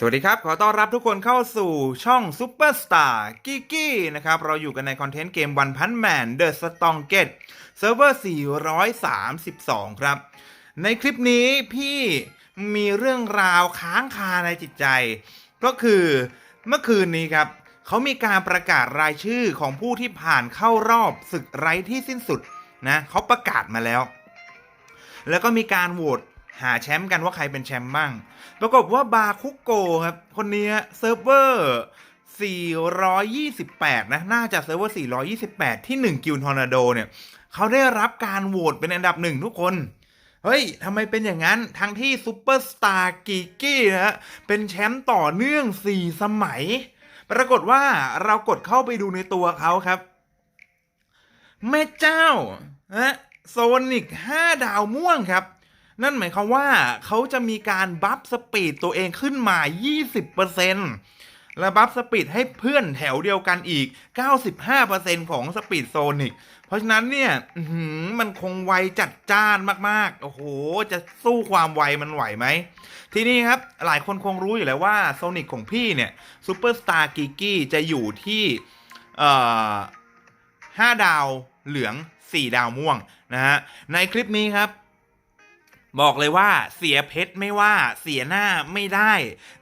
สวัสดีครับ ขอต้อนรับทุกคนเข้าสู่ช่อง Superstar กิกกี้นะครับ เราอยู่กันในคอนเทนต์เกมวันพันแมน The Strongest เซิร์ฟเวอร์ 432 ครับ ในคลิปนี้พี่มีเรื่องราวค้างคาในจิตใจ ก็คือเมื่อคืนนี้ครับ เขามีการประกาศรายชื่อของผู้ที่ผ่านเข้ารอบศึกไร้ที่สิ้นสุดนะเขาประกาศมาแล้ว แล้วก็มีการโหวต หาแชมป์กันว่าใครเป็นแชมป์บ้าง ปรากฏว่าบาคุโกครับ คนนี้เซิร์ฟเวอร์ 428 นะ น่าจะเซิร์ฟเวอร์ 428 ที่ 1 กิลทอร์นาโดเนี่ย เขาได้รับการโหวตเป็นอันดับหนึ่งทุกคน เฮ้ยทำไมเป็นอย่างนั้น ทั้งที่ซูเปอร์สตาร์กีกี้นะฮะ เป็นแชมป์ต่อเนื่อง 4 สมัย ปรากฏว่าเรากดเข้าไปดูในตัวเขาครับ แม่เจ้าฮะโซนิก 5 ดาวม่วงครับ นั่นหมายความว่าเขาจะมีการบัฟสปีดตัวเองขึ้นมา 20%และบัฟสปีดให้เพื่อนแถวเดียวกันอีก 95%ของสปีดโซนิก เพราะฉะนั้นเนี่ยมันคงไวจัดจ้านมากๆ โอ้โห จะสู้ความไวมันไหวไหม ทีนี้ครับ หลายคนคงรู้อยู่แล้วว่าโซนิกของพี่เนี่ยซูเปอร์สตาร์กิกกี้จะอยู่ที่เอ่อ5ดาวเหลือง 4 ดาวม่วงนะฮะในคลิปนี้ครับ บอกเลยว่าเสียเพชรไม่ว่าเสียหน้าไม่ได้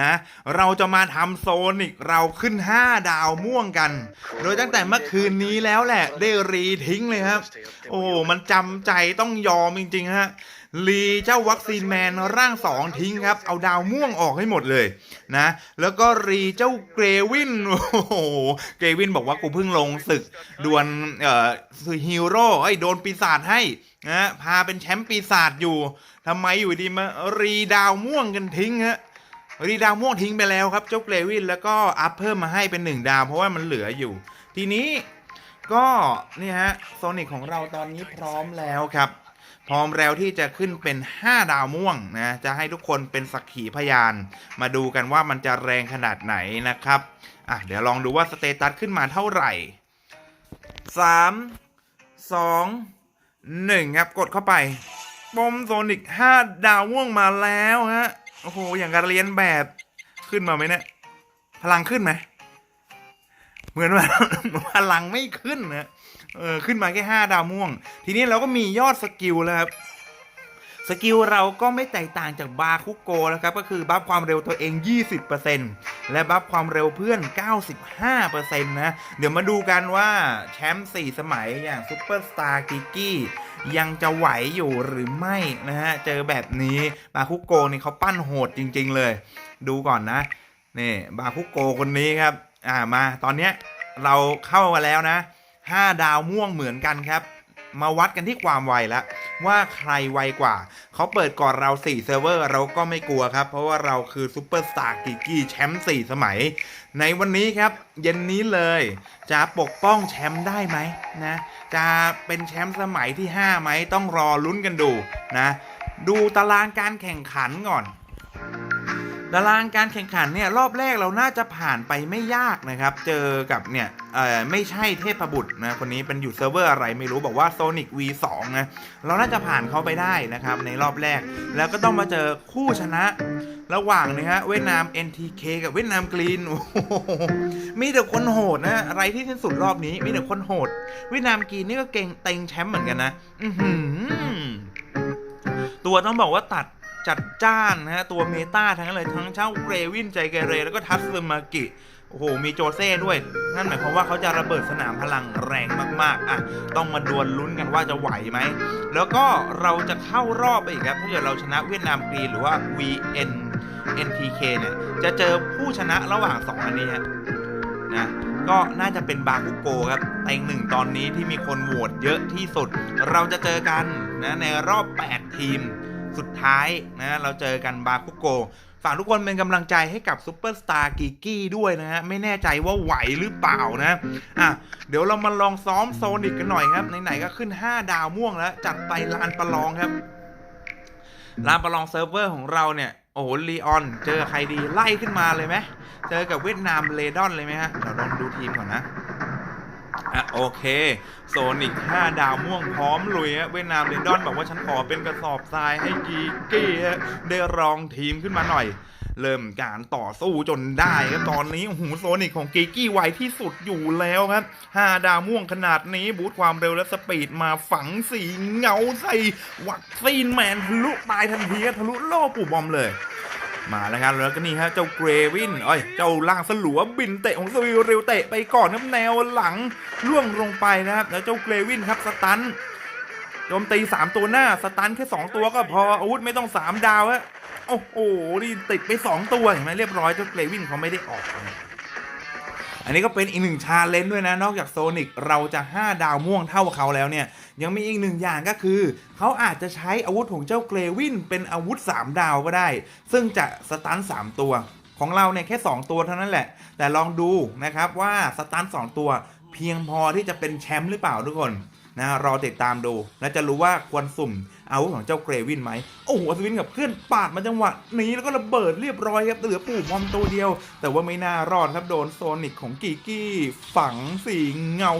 นะ เราจะมาทำโซนิกเราขึ้น 5 ดาวม่วงกัน โดยตั้งแต่เมื่อคืนนี้แล้วแหละ ได้รีทิ้งเลยครับ โอ้โหมันจำใจต้องยอมจริง ๆ ฮะรีเจ้าวัคซีนแมนร่างสองทิ้งครับ เอาดาวม่วงออกให้หมดเลยนะ แล้วก็รีเจ้าเกรวินโอ้โหเกรวินบอกว่ากูเพิ่งลงศึกดวลเอ่อฮีโร่ไอ้โดนปีศาจให้ นะพาเป็นแชมป์ปีศาจอยู่ทำไมอยู่ดีมารีดาวม่วงกันทิ้งฮะรีดาวม่วงทิ้งไปแล้วครับเจ้าเกรวินแล้วก็อัพเพิ่มมาให้เป็นหนึ่งดาว เพราะว่ามันเหลืออยู่ ทีนี้ก็นี่ฮะโซนิกของเราตอนนี้พร้อมแล้วครับ พร้อมแล้วที่จะขึ้นเป็น 5 ดาวม่วงนะจะให้ทุกคนเป็นสักขีพยาน มาดูกันว่ามันจะแรงขนาดไหนนะครับอะเดี๋ยวลองดูว่าสเตตัสขึ้นมาเท่าไหร่ 3 2 1 ครับ กดเข้าไปปอมโซนิก5ดาวม่วงมาแล้วฮะ โอ้โห อย่างการเรียนแบบขึ้นมาไหมเนี่ย พลังขึ้นไหม เหมือนว่าพลังไม่ขึ้นนะเออ ขึ้นมาแค่ 5 ดาวม่วง ทีนี้เราก็มียอดสกิลแล้วครับ สกิลเราก็ไม่แตกต่างจากบาคุโกแล้วครับก็คือบัฟความเร็วตัวเอง 20%และบัฟความเร็วเพื่อน 95%นะเดี๋ยวมาดูกันว่าแชมป์4สมัยอย่างซูเปอร์สตาร์กิกกี้ยังจะไหวอยู่หรือไม่นะฮะเจอแบบนี้บาคุโกนี่เขาปั้นโหดจริง ๆ เลย ดูก่อนนะนี่บาคุโกคนนี้ครับอ่ามาตอนเนี้ยเราเข้ามาแล้วนะ 5 ดาวม่วงเหมือนกันครับ มาวัดกันที่ความไวแล้วว่าใครไวกว่า เขาเปิดก่อนเรา4เซิร์ฟเวอร์เราก็ไม่กลัวครับ เพราะว่าเราคือซูเปอร์สตาร์กิกี้แชมป์4สมัย ในวันนี้ครับ เย็นนี้เลย จะปกป้องแชมป์ได้ไหมนะ จะเป็นแชมป์สมัยที่5ไหมต้องรอลุ้นกันดูนะ ดูตารางการแข่งขันก่อน ตารางการแข่งขันเนี่ยรอบแรกเราน่าจะผ่านไปไม่ยากนะครับ เจอกับเนี่ยไม่ใช่เทพบุตรนะคนนี้เป็นอยู่เซิร์ฟเวอร์อะไรไม่รู้บอกว่า Sonic V2 นะเราน่าจะผ่านเขาไปได้นะครับในรอบแรก แล้วก็ต้องมาเจอคู่ชนะระหว่างนะฮะเวียดนาม NTK กับเวียดนามกรีนโอ้โหมีแต่คนโหดนะอะไรที่สิ้นสุดรอบนี้มีแต่คนโหด เวียดนามกรีนนี่ก็เก่งเต็งแชมป์เหมือนกันนะอือหือตัวต้องบอกว่าตัด จัดจ้านนะฮะตัวเมตาทั้งนั้นเลยทั้งเช่าเกรวินใจเกเร แล้วก็ทัสซึมากิโอ้โห มีโจเซ่ด้วย นั่นหมายความว่าเขาจะระเบิดสนามพลังแรงมากๆ อะ ต้องมาดวลลุ้นกันว่าจะไหวไหม แล้วก็เราจะเข้ารอบไปอีกครับ ถ้าเกิดเราชนะเวียดนามกรีหรือว่า VN NTK เนี่ย จะเจอผู้ชนะระหว่าง 2 อันนี้ฮะนะก็น่าจะเป็นบาคุโกครับเต็งหนึ่งตอนนี้ที่มีคนโหวตเยอะที่สุด เราจะเจอกันนะในรอบ 8 ทีม สุดท้ายนะเราเจอกันบาคุโกฝากทุกคนเป็นกำลังใจให้กับซูเปอร์สตาร์กิกกี้ด้วยนะฮะ ไม่แน่ใจว่าไหวหรือเปล่านะ อะ เดี๋ยวเรามาลองซ้อมโซนิกกันหน่อยครับ ไหนๆก็ขึ้น 5 ดาวม่วงแล้ว จัดไปลานประลองครับ ลานประลองเซิร์ฟเวอร์ของเราเนี่ย โอ้โหลีออน เจอใครดีไล่ขึ้นมาเลยไหมเจอกับเวียดนามเลดอนเลยไหมฮะเราลองดูทีมก่อนนะ อะโอเค โซนิก5ดาวม่วงพร้อมลุยฮะเวียดนามเรนดอนบอกว่าฉันขอเป็นกระสอบทรายให้กีกี้ฮะได้รองทีมขึ้นมาหน่อย เริ่มการต่อสู้จนได้ครับตอนนี้โอ้โหูโซนิกของกีกี้ไวที่สุดอยู่แล้วครับห้าดาวม่วงขนาดนี้บูทความเร็วและสปีดมาฝังสีเงาใส่วัคซีนแมนทะลุตายทันทีทะลุโลกปู่บอมเลย มาแล้วครับแล้วก็นี่ฮะเจ้าเกรวินเอ้ยเจ้าล่างสลัวบินเตะของสวิลเร็วเตะไปก่อนครับแนวหลังล่วงลงไปนะครับแล้วเจ้าเกรวินครับสตันโจมตี 3 ตัวหน้าสตันแค่ 2 ตัวก็พออาวุธไม่ต้อง 3 ดาวฮะโอ้โหนี่ติดไป 2 ตัวเห็นไหมเรียบร้อยเจ้าเกรวินเขาไม่ได้ออก อันนี้ก็เป็นอีกหนึ่งชาเลนจ์ด้วยนะ นอกจากโซนิกเราจะ 5 ดาวม่วงเท่าเขาแล้วเนี่ย ยังมีอีกหนึ่งอย่างก็คือ เขาอาจจะใช้อาวุธของเจ้าเกรวินเป็นอาวุธ 3 ดาวก็ได้ ซึ่งจะสตัน 3 ตัว ของเราเนี่ยแค่ 2 ตัวเท่านั้นแหละ แต่ลองดูนะครับว่าสตัน 2 ตัว เพียงพอที่จะเป็นแชมป์หรือเปล่าทุกคนนะรอติดตามดูและจะรู้ว่าควรสุ่ม อาวุธของเจ้าเกรวินไหมโอ้โหสวินกับเพื่อนปาดมาจังหวะนี้แล้วก็ระเบิดเรียบร้อยครับเหลือปู่บอมตัวเดียว แต่ว่าไม่น่ารอดครับโดนโซนิกของกีกี้ฝังสีเงา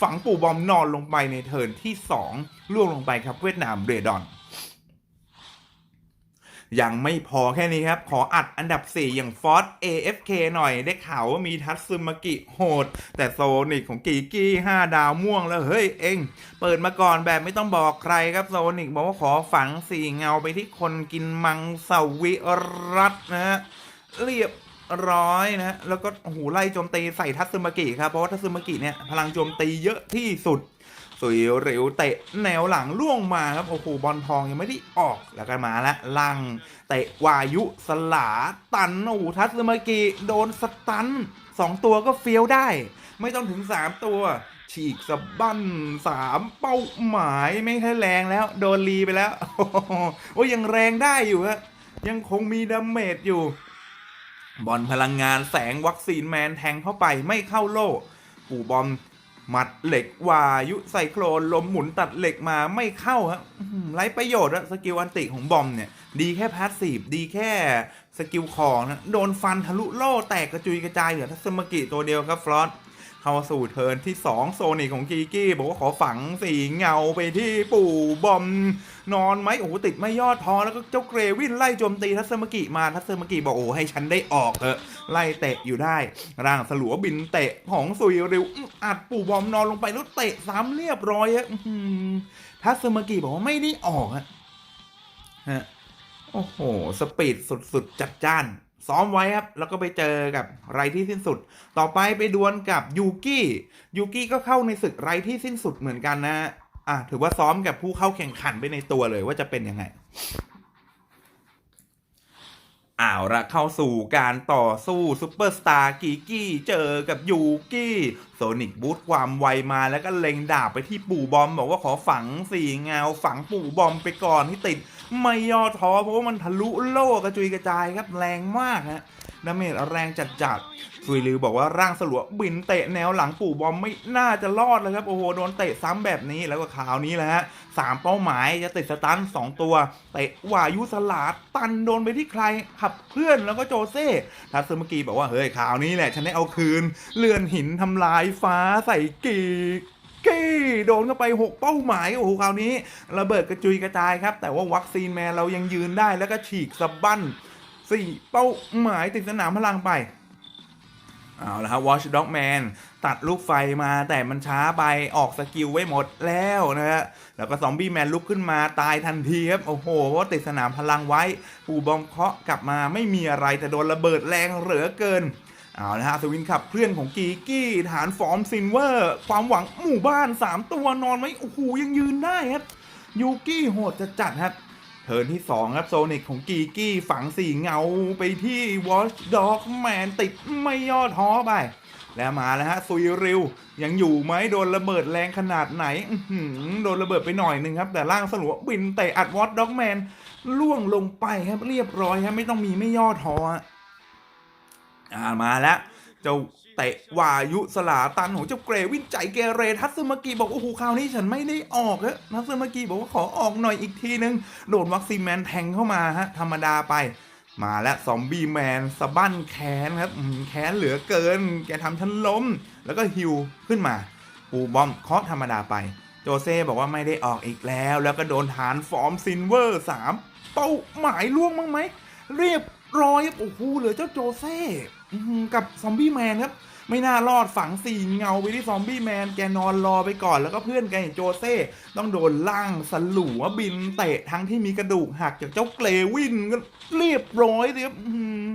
ฝังปู่บอมนอนลงไปในเทิร์นที่ 2 ล่วงลงไปครับเวียดนามเรดอน ยังไม่พอแค่นี้ครับ ขออัดอันดับ 4 อย่างฟอส AFK หน่อยได้ข่าวว่ามีทัตซึมากิโหด แต่โซนิกของกีกี้ 5 ดาวม่วงแล้วเฮ้ยเองเปิดมาก่อนแบบไม่ต้องบอกใครครับโซนิกบอกว่าขอฝังสี่เงาไปที่คนกินมังสวิรัตนะฮะเรียบร้อยนะแล้วก็โอ้โหไล่โจมตีใส่ทัตซึมากิครับเพราะว่าทัตซึมากิเนี่ยพลังโจมตีเยอะที่สุด สุยเร็วเตะแนวหลังล่วงมาครับโอ้โหบอลทองยังไม่ได้ออกแล้วกันมาละลังเตะวายุสลาตันโอ้โหทัตซึมกิโดนสตันสองตัวก็เฟี้ยวได้ ไม่ต้องถึงสามตัว ฉีกสะบั้นสามเป้าหมายไม่ค่อยแรงแล้ว โดนรีไปแล้ว โอ้ยยังแรงได้อยู่ฮะยังคงมีดาเมจอยู่ บอลพลังงานแสงวัคซีนแมนแทงเข้าไปไม่เข้าโล่ปู่บอม หมัดเหล็กวายุไซโครนลมหมุนตัดเหล็กมาไม่เข้าฮะไร้ประโยชน์อะสกิลอันติของบอมเนี่ย ดีแค่พาสซีฟดีแค่สกิลของนะโดนฟันทะลุโล่แตกกระจุยกระจายเหลือทัศมกิตัวเดียวครับฟลอส เข้าสู่เทิร์นที่ 2 โซนิกของกีกี้บอกว่าขอฝังสีเงาไปที่ปู่บอม นอนไหมโอ้ติดไม่ยอดพอแล้วก็เจ้าเกรวินไล่โจมตีทัศมกิมาทัศมกิบอกโอ้ให้ฉันได้ออกเถอะไล่เตะอยู่ได้ ร่างสลัวบินเตะของสุยริวอัดปู่บอมนอนลงไปแล้วเตะซ้ำเรียบร้อยฮะทัศมกิบอกว่าไม่ได้ออกฮะฮะโอ้โห สปีดสุดๆ จัดจ้าน ซ้อมไว้ครับ แล้วก็ไปเจอกับไรที่สิ้นสุด ต่อไปไปดวลกับยูกี้ ยูกี้ก็เข้าในศึกไรที่สิ้นสุดเหมือนกันนะอะถือว่าซ้อมกับผู้เข้าแข่งขันไปในตัวเลยว่าจะเป็นยังไงอ้าวละเข้าสู่การต่อสู้ซูเปอร์สตาร์กีกี้เจอกับยูกี้โซนิกบูทความไวมาแล้วก็เล็งดาบไปที่ปู่บอม บอกว่าขอฝังสี่เงาฝังปู่บอมไปก่อนที่ติด ไม่ย่อท้อเพราะว่ามันทะลุโลกกระจุยกระจายครับแรงมากฮะดาเมจแรงจัดจัดๆซุยลือบอกว่าร่างสลัวบินเตะแนวหลังปู่บอมไม่น่าจะรอดเลยครับโอ้โหโดนเตะซ้ำแบบนี้แล้วก็ข่าวนี้แหละฮะสามเป้าหมายจะติดสตันสองตัวเตะวายุสลาดตันโดนไปที่ใครขับเพื่อนแล้วก็โจเซ่ทัศเมื่อกี้บอกว่าเฮ้ยข่าวนี้แหละฉันได้เอาคืน เลื่อนหินทำลายฟ้าใส่กีก โดนเข้าไป 6 เป้าหมายโอ้โหคราวนี้ ระเบิดกระจุยกระจายครับ แต่ว่าวัคซีนแมนเรายังยืนได้แล้วก็ฉีกสะบั้นสี่เป้าหมายติดสนามพลังไปเอาละครับ Watch Dog Man ตัดลูกไฟมาแต่มันช้าไปออกสกิลไว้หมดแล้วนะฮะ แล้วก็ซอมบี้แมนลุกขึ้นมาตายทันทีครับ โอ้โห เพราะติดสนามพลังไว้ ปูบอมเคาะกลับมาไม่มีอะไรแต่โดนระเบิดแรงเหลือเกิน เอาละฮะสวินขับเพื่อนของกีกี้ฐานฟอร์มซินเวอร์ ความหวังหมู่บ้าน 3 ตัวนอนไหมโอ้โหยังยืนได้ครับ ยูกี้โหดจะจัดครับเทิร์นที่ 2 ครับ โซนิกของกีกี้ฝังสี่เงาไปที่วอชด็อกแมนติดไม่ย่อท้อไป แล้วมาแล้วฮะซุยริว ยังอยู่ไหมโดนระเบิดแรงขนาดไหนหโดนระเบิดไปหน่อยหนึ่งครับ แต่ร่างสลัวบินเตะอัดวอชด็อกแมนล่วงลงไปครับเรียบร้อยครับไม่ต้องมีไม่ย่อท้อ อ่ามาแล้วเจ้าเตะวายุสลาตันของเจ้าเกรวินใจเกเรทัตซึมากิบอกโอ้โหคราวนี้ฉันไม่ได้ออกฮะทัตซึมากิบอกว่าขอออกหน่อยอีกทีนึง โดนวัคซีนแมนแทงเข้ามาฮะธรรมดาไป มาแล้วซอมบี้แมนสะบั้นแขนครับแขนเหลือเกิน แกทำฉันล้ม แล้วก็ฮิวขึ้นมา ปูบอมเคาะธรรมดาไป โจเซ่บอกว่าไม่ได้ออกอีกแล้ว แล้วก็โดนฐานฟอร์มซินเวอร์สามเป้าหมายล่วงมั้งไหมเรียบร้อยโอ้โหเหลือเจ้าโจเซ่ กับซอมบี้แมนครับ ไม่น่ารอดฝังสี่เงาไปที่ซอมบี้แมนแกนอนรอไปก่อนแล้วก็เพื่อนแกอย่างโจเซ่ต้องโดนล่างสลัวบินเตะทั้งที่มีกระดูกหักจากเจ้าเกลวินก็เรียบร้อยเลยครับอื้อหือ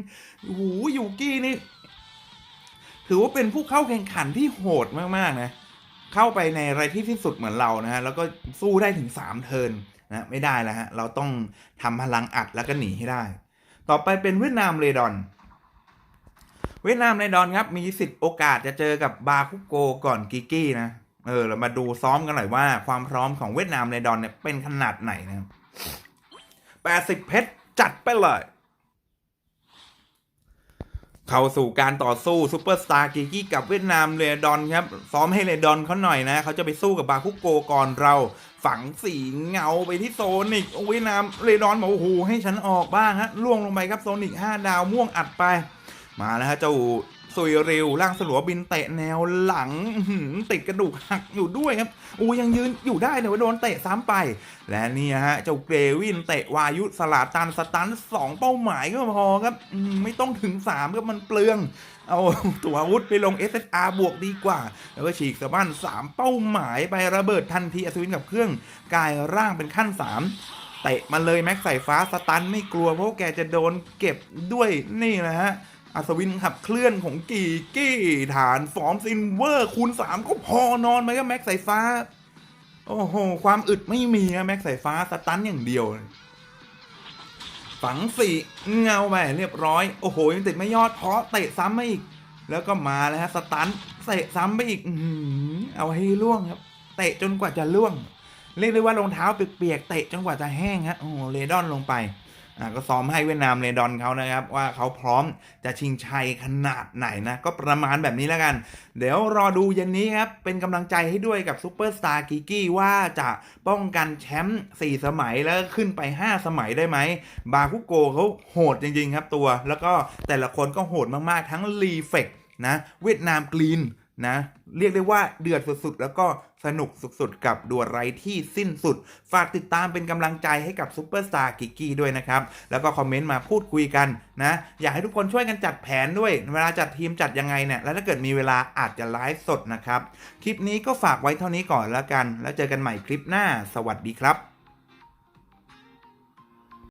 โอ้โหยูกี้นี่ ถือว่าเป็นผู้เข้าแข่งขันที่โหดมากๆนะ เข้าไปในอะไรที่ที่สุดเหมือนเรานะฮะแล้วก็สู้ได้ถึง3เทินนะไม่ได้แล้วฮะเราต้องทำพลังอัดแล้วก็หนีให้ได้ ต่อไปเป็นเวียดนามเรดอน เวียดนามเรดอนครับ มีสิทธิ์โอกาสจะเจอกับบาคุโกก่อนกิกกี้นะเออเรามาดูซ้อมกันหน่อยว่า ความพร้อมของเวียดนามเรดอนเนี่ยเป็นขนาดไหนนะครับ80เพชรจัดไปเลย เข้าสู่การต่อสู้ซูเปอร์สตาร์กิกกี้กับเวียดนามเรดอนครับ ซ้อมให้เรดอนเขาหน่อยนะ เขาจะไปสู้กับบาคุโกก่อนเรา ฝังสีเงาไปที่โซนิกเวียดนามเรดอนบอกโอ้โหให้ฉันออกบ้างฮะล่วงลงไปครับโซนิก5ดาวม่วงอัดไป มาแล้วฮะเจ้าซุยริวร่างสลัวบินเตะแนวหลังติดกระดูกหักอยู่ด้วยครับอูยังยืนอยู่ได้แต่ว่าโดนเตะซ้ำไป และนี่ฮะเจ้าเกรวินเตะวายุสลาตันสตันสองเป้าหมายก็พอครับไม่ต้องถึง3ครับมันเปลือง เอาตัวอาวุธไปลง SSR บวกดีกว่า แล้วก็ฉีกสะบั้น3เป้าหมายไประเบิดทันทีอัศวินกับเครื่องกายร่างเป็นขั้น3เตะมาเลยแม็กใส่ฟ้าสตันไม่กลัวเพราะแกจะโดนเก็บด้วยนี่แหละฮะ อัศวินขับเคลื่อนของกีกี้ฐานฟอร์มซินเวอร์คูณ3ก็พอนอนไหมก็แม็กสายฟ้า โอ้โห ความอึดไม่มีอะแม็กสายฟ้าสตันอย่างเดียว ฝังสี่เงาไปเรียบร้อย โอ้โห ยังติดไม่ยอดเพราะเตะซ้ำมาอีก แล้วก็มาแล้วฮะสตันเตะซ้ำไปอีกเอาให้ล่วงครับ เตะจนกว่าจะล่วง เรียกได้ว่ารองเท้าเปียกๆเตะจนกว่าจะแห้งฮะโอ้โหเรดอนลงไป ก็ซ้อมให้เวียดนามเรดอนเขานะครับ ว่าเขาพร้อมจะชิงชัยขนาดไหนนะ ก็ประมาณแบบนี้แล้วกัน เดี๋ยวรอดูเย็นนี้ครับ เป็นกำลังใจให้ด้วยกับซูเปอร์สตาร์กิกี้ว่าจะป้องกันแชมป์4สมัยแล้วขึ้นไป 5 สมัยได้ไหม บาคุโกเขาโหดจริง ๆ ครับตัว แล้วก็แต่ละคนก็โหดมากๆทั้งรีเฟกนะเวียดนามกรีนนะ เรียกได้ว่าเดือดสุดๆ แล้วก็สนุกสุดๆ กับดัวไรที่สิ้นสุด ฝากติดตามเป็นกำลังใจให้กับซูเปอร์สตาร์กิกกี้ด้วยนะครับ แล้วก็คอมเมนต์มาพูดคุยกันนะ อยากให้ทุกคนช่วยกันจัดแผนด้วย เวลาจัดทีมจัดยังไงเนี่ย แล้วถ้าเกิดมีเวลาอาจจะไลฟ์สดนะครับ คลิปนี้ก็ฝากไว้เท่านี้ก่อนแล้วกัน แล้วเจอกันใหม่คลิปหน้า สวัสดีครับ